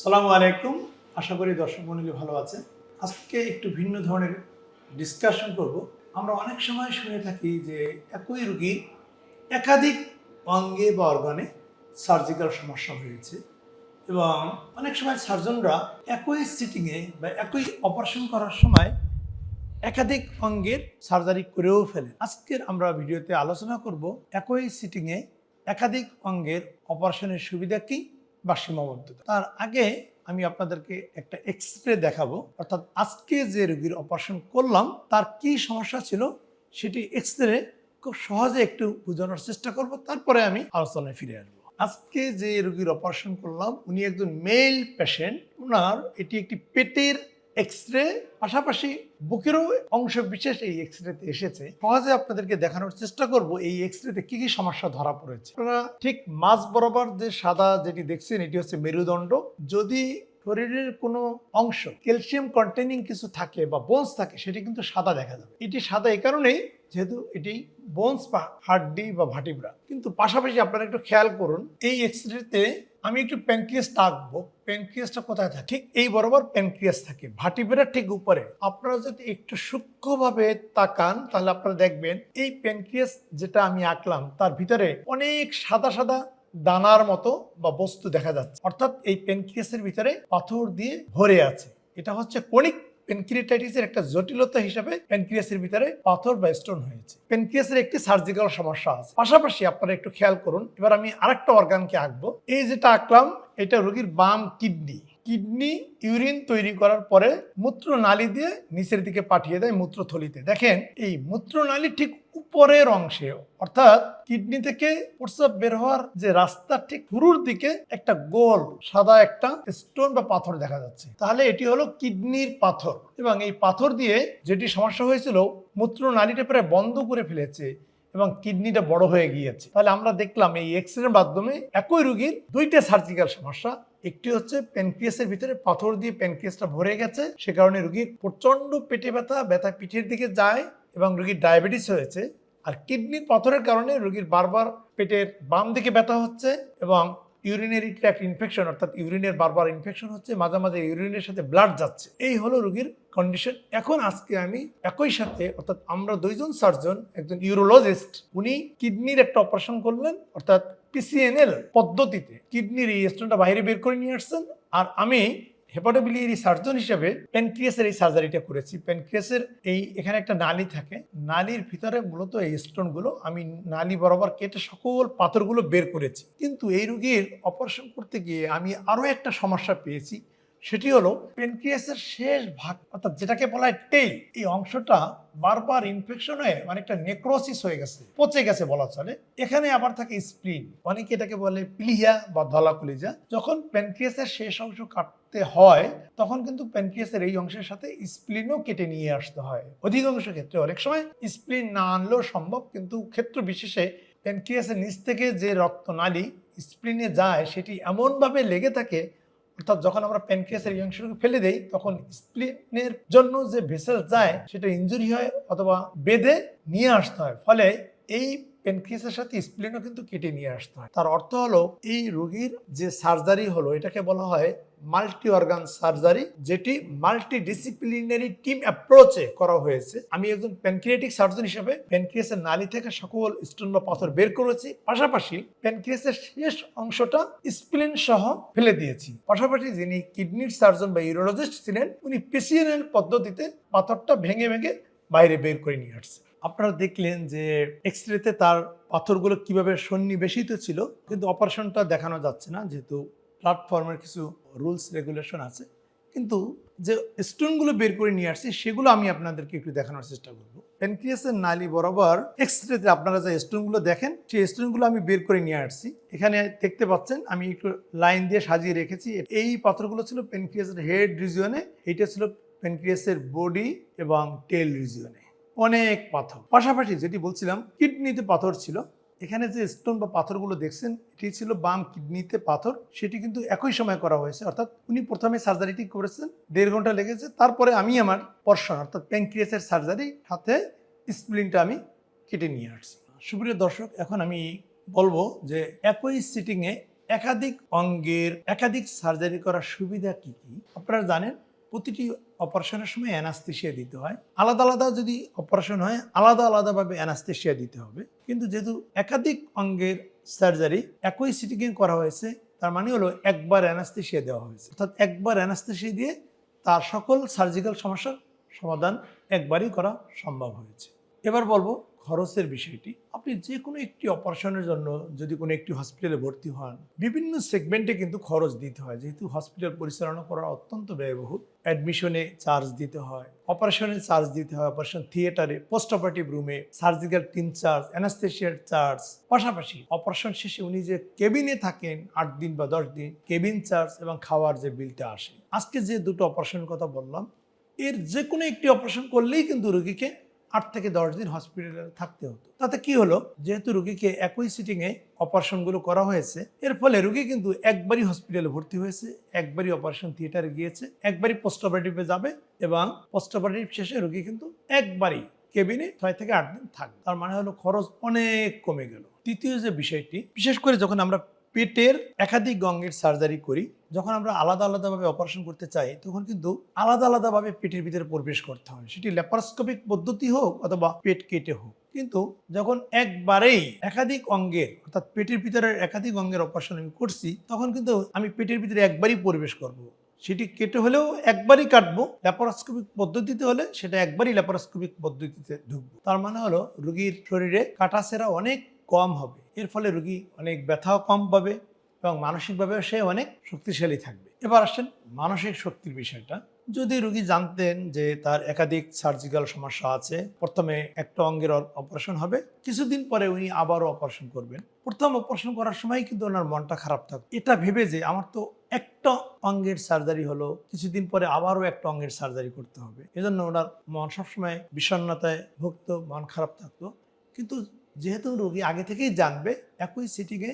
সালামু আলাইকুম। আশা করি দর্শক মন্ডলী ভালো আছেন। আজকে একটু ভিন্ন ধরনের ডিসকাশন করব। আমরা অনেক সময় শুনে থাকি যে একই রোগীর একাধিক অঙ্গে বা অর্গানে সার্জিক্যাল সমস্যা হয়েছে এবং অনেক সময় সার্জনরা একই সিটিংয়ে বা একই অপারেশন করার সময় একাধিক অঙ্গের সার্জারি করেও ফেলে। আজকের আমরা ভিডিওতে আলোচনা করব একই সিটিংয়ে একাধিক অঙ্গের অপারেশনের সুবিধা কি বা সীমাবদ্ধতা তার আগে আমি আপনাদেরকে একটা এক্স রে দেখাবো। অর্থাৎ আজকে যে রোগীর অপারেশন করলাম, তার কি সমস্যা ছিল সেটি এক্স রে খুব সহজে একটু বোঝানোর চেষ্টা করব। তারপরে আমি আলোচনায় ফিরে আসব। আজকে যে রোগীর অপারেশন করলাম, উনি একজন মেল পেশেন্ট ওনার এটি একটি পেটের এক্স রে পাশাপাশি বুকেরও অংশ বিশেষ এই এক্স রেতে এসেছে। সহজে আপনাদেরকে দেখানোর চেষ্টা করব এই এক্স রেতে কি কি সমস্যা ধরা পড়েছে। আপনারা ঠিক মাঝ বরাবর যে সাদা যেটি দেখছেন, এটি হচ্ছে মেরুদণ্ড। যদি শরীরের কোনো অংশ ক্যালসিয়াম কন্টেনিং কিছু থাকে বা বোনস থাকে, সেটি কিন্তু সাদা দেখা যাবে। এটি সাদা এই কারণেই যেহেতু এটি বোনস বা হাড্ডি বা ভাটিব্রা কিন্তু পাশাপাশি আপনারা একটু খেয়াল করুন, এই এক্স রেতে আমি একটু প্যানক্রিয়াস আঁকবো প্যানক্রিয়াসটা কোথায় থাকে? ঠিক এই বরাবর প্যানক্রিয়াস থাকে। ভাটিবেরার ঠিক উপরে। আপনারা যদি একটু সূক্ষ্মভাবে তাকান, তাহলে আপনারা দেখবেন এই প্যানক্রিয়াস যেটা আমি আঁকলাম, তার ভিতরে অনেক সাদা সাদা দানার মতো বা বস্তু দেখা যাচ্ছে। অর্থাৎ এই প্যানক্রিয়াসের ভিতরে পাথর দিয়ে ভরে আছে। এটা হচ্ছে কণিক পেনক্রিয়াটাইটিসের একটা জটিলতা হিসাবে প্যানক্রিয়াসের ভিতরে পাথর বা স্টোন হয়েছে। প্যানক্রিয়াসের একটি সার্জিক্যাল সমস্যা আছে। পাশাপাশি আপনারা একটু খেয়াল করুন, এবার আমি আরেকটা অর্গানকে আঁকবো। এই যেটা আঁকলাম, এটা রোগীর বাম কিডনি। কিডনি ইউরিন তৈরি করার পরে মূত্রনালী দিয়ে নিচের দিকে পাঠিয়ে দেয় মূত্রথলিতে। দেখেন, এই মূত্রনালী ঠিক উপরের অংশে, অর্থাৎ কিডনি থেকে প্রস্রাব বের হওয়ার যে রাস্তা ঠিক শুরুর দিকে একটা গোল, সাদা একটা স্টোন বা পাথর দেখা যাচ্ছে। তাহলে এটি হলো কিডনির পাথর এবং এই পাথর দিয়ে যেটি সমস্যা হয়েছিল মূত্রনালীটা প্রায় বন্ধ করে ফেলেছে এবং কিডনিটা বড় হয়ে গিয়েছে। তাহলে আমরা দেখলাম এই এক্স মাধ্যমে একই রুগীর দুইটা সার্জিক্যাল সমস্যা। একটি হচ্ছে প্যানক্রিয়াসের ভিতরে পাথর দিয়ে প্যানক্রিয়াসটা ভরে গেছে, সে কারণে রোগীর প্রচণ্ড পেটে ব্যথা ব্যথা পিঠের দিকে যায় এবং রোগীর ডায়াবেটিস হয়েছে আর কিডনির পাথরের কারণে রোগীর বারবার পেটের বাম দিকে ব্যথা হচ্ছে এবং ইউরিনারি ট্র্যাক্ট ইনফেকশন অর্থাৎ ইউরিনের বারবার ইনফেকশন হচ্ছে, মাঝে মাঝে ইউরিনের সাথে ব্লাড যাচ্ছে। এই হলো রোগীর কন্ডিশন এখন আজকে আমি একই সাথে, অর্থাৎ আমরা দুইজন সার্জন একজন ইউরোলজিস্ট উনি কিডনির একটা অপারেশন করলেন, অর্থাৎ পিসিএনএল পদ্ধতিতে। কিডনির এই স্টোনটা বাইরে বের করে নিয়ে আসছেন, আর আমি হেপাটোবিলিয়ারি সার্জন হিসেবে প্যানক্রিয়াসের এই সার্জারিটা করেছি। প্যানক্রিয়াসের এই এখানে একটা নালি থাকে। নালির ভিতরে মূলত এই স্টোনগুলো আমি নালি বরাবর কেটে সকল পাথরগুলো বের করেছি। কিন্তু এই রুগীর অপারেশন করতে গিয়ে আমি আরও একটা সমস্যা পেয়েছি। সেটি হলো পেনক্রিয়াসের শেষ ভাগ, অর্থাৎ যেটাকে বলা হয় টেইল এই অংশটা বারবার ইনফেকশন হয়ে অনেকটা নেক্রোসিস হয়ে গেছে, পচে গেছে বলা চলে। এখানে আবার থাকে স্প্লিন অনেকে এটাকে বলে প্লিহা বা ধলা কলিজা যখন প্যানক্রিয়াসের শেষ অংশ কাটতে হয়, তখন কিন্তু প্যানক্রিয়াসের এই অংশের সাথে স্প্লিনও কেটে নিয়ে আসতে হয়। অধিকাংশ ক্ষেত্রে অনেক সময় স্প্লিন না আনলেও সম্ভব, কিন্তু ক্ষেত্র বিশেষে প্যানক্রিয়াসের নিচ থেকে যে রক্তনালী স্প্লিনে যায়, সেটি এমনভাবে লেগে থাকে অর্থাৎ যখন আমরা প্যানক্রিয়াসের এই অংশটুকু ফেলে দেই, তখন স্প্লিনের জন্য যে ভেসেল যায়, সেটা ইঞ্জুরি হয় অথবা বেঁধে নিয়ে আসতে হয়। ফলে এই প্যানক্রিয়াসের সাথে স্প্লিনও কিন্তু কেটে নিয়ে আসতে হয়। তার অর্থ হলো, এই রোগীর যে সার্জারি হলো, এটাকে বলা হয় মাল্টি অর্গান সার্জারি যেটি মাল্টি ডিসিপ্লিনারি টিম অ্যাপ্রোচে করা হয়েছে। আমি একজন প্যানক্রিয়াটিক সার্জন হিসেবে প্যানক্রিয়াসের নালি থেকে সকল স্টোন বা পাথর বের করেছি। পাশাপাশি প্যানক্রিয়াসের শেষ অংশটা স্প্লিন সহ ফেলে দিয়েছি। পাশাপাশি যিনি কিডনির সার্জন বা ইউরোলজিস্ট ছিলেন, উনি পিসিএনএল পদ্ধতিতে পাথরটা ভেঙে ভেঙে বাইরে বের করে নিয়ে আসছে। আপনারা দেখলেন যে এক্স রেতে তার পাথরগুলো কীভাবে সন্নিবেশিত ছিল, কিন্তু অপারেশনটা দেখানো যাচ্ছে না, যেহেতু প্ল্যাটফর্মের কিছু রুলস রেগুলেশন আছে। কিন্তু যে স্টোনগুলো বের করে নিয়ে আসছি, সেগুলো আমি আপনাদেরকে একটু দেখানোর চেষ্টা করব। প্যানক্রিয়াসের নালি বরাবর এক্স রেতে আপনারা যে স্টোনগুলো দেখেন, সেই স্টোনগুলো আমি বের করে নিয়ে আসছি। এখানে দেখতে পাচ্ছেন, আমি একটু লাইন দিয়ে সাজিয়ে রেখেছি। এই পাথরগুলো ছিল প্যানক্রিয়াসের হেড রিজিয়নে এইটা ছিল প্যানক্রিয়াসের বডি এবং টেল রিজিয়নে অনেক পাথর। পাশাপাশি যেটি বলছিলাম কিডনিতে পাথর ছিল। এখানে যে স্টোন বা পাথরগুলো দেখছেন, এটি ছিল বাম কিডনিতে পাথর। সেটি কিন্তু একই সময় করা হয়েছে। অর্থাৎ উনি প্রথমে সার্জারিটি করেছেন, দেড় ঘণ্টা লেগেছে। তারপরে আমি আমার পর্ষণ অর্থাৎ প্যানক্রিয়াসের সার্জারি হাতে স্প্লিনটা আমি কেটে নিয়ে আসছি। সুপ্রিয় দর্শক, এখন আমি বলব যে একই সিটিংয়ে একাধিক অঙ্গের, একাধিক সার্জারি করার সুবিধা কি কি? আপনারা জানেন প্রতিটি অপারেশনের সময় অ্যানাস্থেশিয়া দিতে হয়। আলাদা আলাদা যদি অপারেশন হয়, আলাদা আলাদাভাবে অ্যানাস্থেশিয়া দিতে হবে। কিন্তু যেহেতু একাধিক অঙ্গের সার্জারি একই সিটিংয়ে করা হয়েছে, তার মানে হলো একবার অ্যানাস্থেশিয়া দেওয়া হয়েছে। অর্থাৎ একবার অ্যানাস্থেশিয়া দিয়ে তার সকল সার্জিক্যাল সমস্যার সমাধান একবারই করা সম্ভব হয়েছে। এবার বলব খরচের বিষয়টি, আপনি যে কোনো একটি অপারেশনের জন্য যদি কোনো একটি হসপিটালে ভর্তি হন, বিভিন্ন সেগমেন্টে কিন্তু খরচ দিতে হয়। যেহেতু হসপিটাল পরিচালনা করা অত্যন্ত ব্যয়বহুল অ্যাডমিশনে চার্জ দিতে হয় অপারেশনে চার্জ দিতে হয় অপারেশন থিয়েটারে পোস্ট অপারেটিভ রুমে সার্জিক্যাল টিম চার্জ অ্যানাস্থেশিয়ার চার্জ পাশাপাশি অপারেশন শেষে উনি যে কেবিনে থাকেন আট দিন বা দশ দিন কেবিন চার্জ এবং খাওয়ার যে বিলটা আসে। আজকে যে দুটো অপারেশনের কথা বললাম, এর যে কোনো একটি অপারেশন করলেই কিন্তু রোগীকে আট থেকে দশ দিন হসপিটালে থাকতে হতো। তাতে কি হলো? যেহেতু রুগীকে একই সিটিংয়ে অপারেশনগুলো করা হয়েছে, এর ফলে রুগী কিন্তু একবারই হসপিটালে ভর্তি হয়েছে, একবারই অপারেশন থিয়েটারে গিয়েছে, একবারই পোস্ট অপারেটিভে যাবে এবং পোস্ট অপারেটিভ শেষে রুগী কিন্তু একবারই কেবিনে ছয় থেকে আট দিন থাকবে। তার মানে হলো খরচ অনেক কমে গেল। তৃতীয় যে বিষয়টি, বিশেষ করে যখন আমরা পেটের একাধিক অঙ্গের সার্জারি করি, যখন আমরা আলাদা আলাদাভাবে অপারেশন করতে চাই, তখন কিন্তু আলাদা আলাদাভাবে পেটের ভিতরে প্রবেশ করতে হয়। সেটি ল্যাপারোস্কোপিক পদ্ধতি হোক অথবা পেট কেটে হোক। কিন্তু যখন একবারেই একাধিক অঙ্গের, অর্থাৎ পেটের ভিতরের একাধিক অঙ্গের অপারেশন আমি করছি, তখন কিন্তু আমি পেটের ভিতরে একবারই প্রবেশ করব। সেটি কেটে হলেও একবারই কাটবো ল্যাপারোস্কোপিক পদ্ধতিতে হলে সেটা একবারই ল্যাপারোস্কোপিক পদ্ধতিতে ঢুকবো। তার মানে হলো, রুগীর শরীরে কাটাছেরা অনেক কম হবে। এর ফলে রোগী অনেক ব্যথাও কম পাবে এবং মানসিকভাবেও সে অনেক শক্তিশালী থাকবে। এবার আসেন মানসিক শক্তির বিষয়টা। যদি রোগী জানতেন যে তার একাধিক সার্জিক্যাল সমস্যা আছে, প্রথমে একটা অঙ্গের অপারেশন হবে, কিছুদিন পরে উনি আবারও অপারেশন করবেন। প্রথম অপারেশন করার সময় কিন্তু ওনার মনটা খারাপ থাকবে এটা ভেবে যে আমার তো একটা অঙ্গের সার্জারি হলো, কিছুদিন পরে আবারও একটা অঙ্গের সার্জারি করতে হবে। এজন্য ওনার মন সবসময় বিষণ্ণতায় ভুগত, মন খারাপ থাকতো। কিন্তু যেহেতু রোগী আগে থেকেই জানবে, একই সিটিংয়ে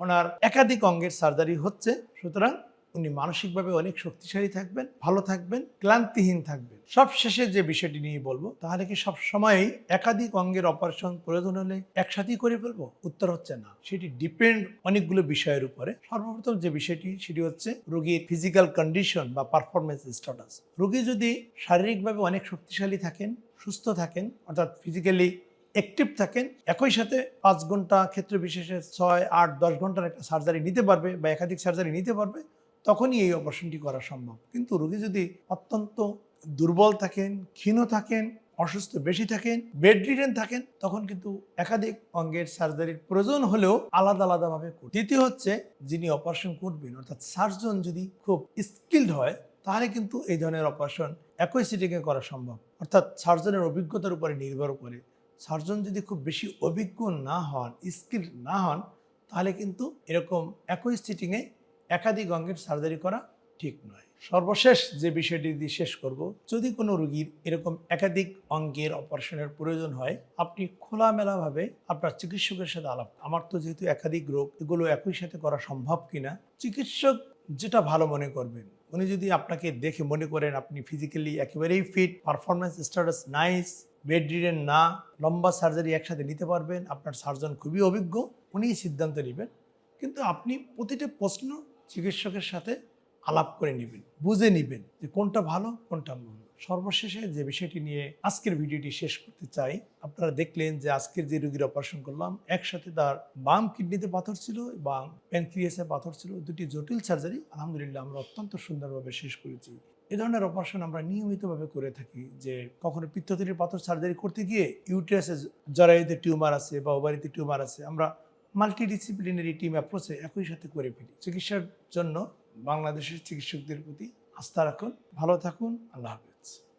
ওনার একাধিক অঙ্গের সার্জারি হচ্ছে। সুতরাং উনি মানসিকভাবে অনেক শক্তিশালী থাকবেন, ভালো থাকবেন, ক্লান্তিহীন থাকবেন। সব শেষে যে বিষয়টি নিয়ে বলব, তাহলে কি সব সময়ই একাধিক অঙ্গের অপারেশন প্রয়োজন হলে একসাথেই করে ফেলব? উত্তর হচ্ছে না। সেটি ডিপেন্ড অনেকগুলো বিষয়ের উপরে। সর্বপ্রথম যে বিষয়টি, সেটি হচ্ছে রোগীর ফিজিক্যাল কন্ডিশন বা পারফরমেন্স স্ট্যাটাস রোগী যদি শারীরিকভাবে অনেক শক্তিশালী থাকেন, সুস্থ থাকেন, অর্থাৎ ফিজিক্যালি অ্যাক্টিভ থাকেন, একই সাথে পাঁচ ঘণ্টা ক্ষেত্র বিশেষে ছয়, আট, দশ ঘণ্টার একটা সার্জারি নিতে পারবে বা একাধিক সার্জারি নিতে পারবে, তখনই এই অপারেশনটি করা সম্ভব। কিন্তু রোগী যদি অত্যন্ত দুর্বল থাকেন, ক্ষীণ থাকেন, অসুস্থ বেশি থাকেন বেড রিডেন থাকেন, তখন কিন্তু একাধিক অঙ্গের সার্জারির প্রয়োজন হলেও আলাদা আলাদাভাবে। দ্বিতীয় হচ্ছে যিনি অপারেশন করবেন, অর্থাৎ সার্জন যদি খুব স্কিল্ড হয়, তাহলে কিন্তু এই ধরনের অপারেশন একই সিটিংয়ে করা সম্ভব। অর্থাৎ সার্জনের অভিজ্ঞতার উপরে নির্ভর করে। সার্জন যদি খুব বেশি অভিজ্ঞ না হন স্কিল না হন, তাহলে কিন্তু এরকম একই সিটিংয়ে একাধিক অঙ্গের সার্জারি করা ঠিক নয়। সর্বশেষ যে বিষয়টি দিয়ে শেষ করব, যদি কোনো রোগীর এরকম একাধিক অঙ্গের অপারেশনের প্রয়োজন হয়, আপনি খোলামেলাভাবে আপনার চিকিৎসকের সাথে আলাপ আমার তো যেহেতু একাধিক রোগ, এগুলো একই সাথে করা সম্ভব কিনা? চিকিৎসক যেটা ভালো মনে করবেন, উনি যদি আপনাকে দেখে মনে করেন আপনি ফিজিক্যালি একেবারেই fit performance status nice bedridden না, লম্বা সার্জারি একসাথে নিতে পারবেন, আপনার সার্জন খুবই অভিজ্ঞ, উনিই সিদ্ধান্ত নেবেন। কিন্তু আপনি প্রতিটা প্রশ্ন চিকিৎসকের সাথে আলাপ করে নেবেন, বুঝে নেবেন যে কোনটা ভালো, কোনটা মন্দ। সর্বশেষে যে বিষয়টি নিয়ে আজকের ভিডিওটি শেষ করতে চাই, আপনারা দেখলেন যে আজকের যে রোগীর অপারেশন করলাম, একসাথে তার বাম কিডনিতে পাথর ছিল এবং প্যানক্রিয়াসে পাথর ছিল, দুটি জটিল সার্জারি। আলহামদুলিল্লাহ আমরা অত্যন্ত সুন্দরভাবে শেষ করেছি। এ ধরনের অপারেশন আমরা নিয়মিতভাবে করে থাকি যে কখনো পিত্তথলির পাথর সার্জারি করতে গিয়ে ইউটিএসে জরায়ুতে টিউমার আছে বা ওভারিতে টিউমার আছে, আমরা মাল্টিডিসিপ্লিনারি টিম অ্যাপ্রোচে একই সাথে করে ফেলি। চিকিৎসার জন্য বাংলাদেশের চিকিৎসকদের প্রতি আস্থা রাখুন। ভালো থাকুন। আল্লাহ হাফেজ।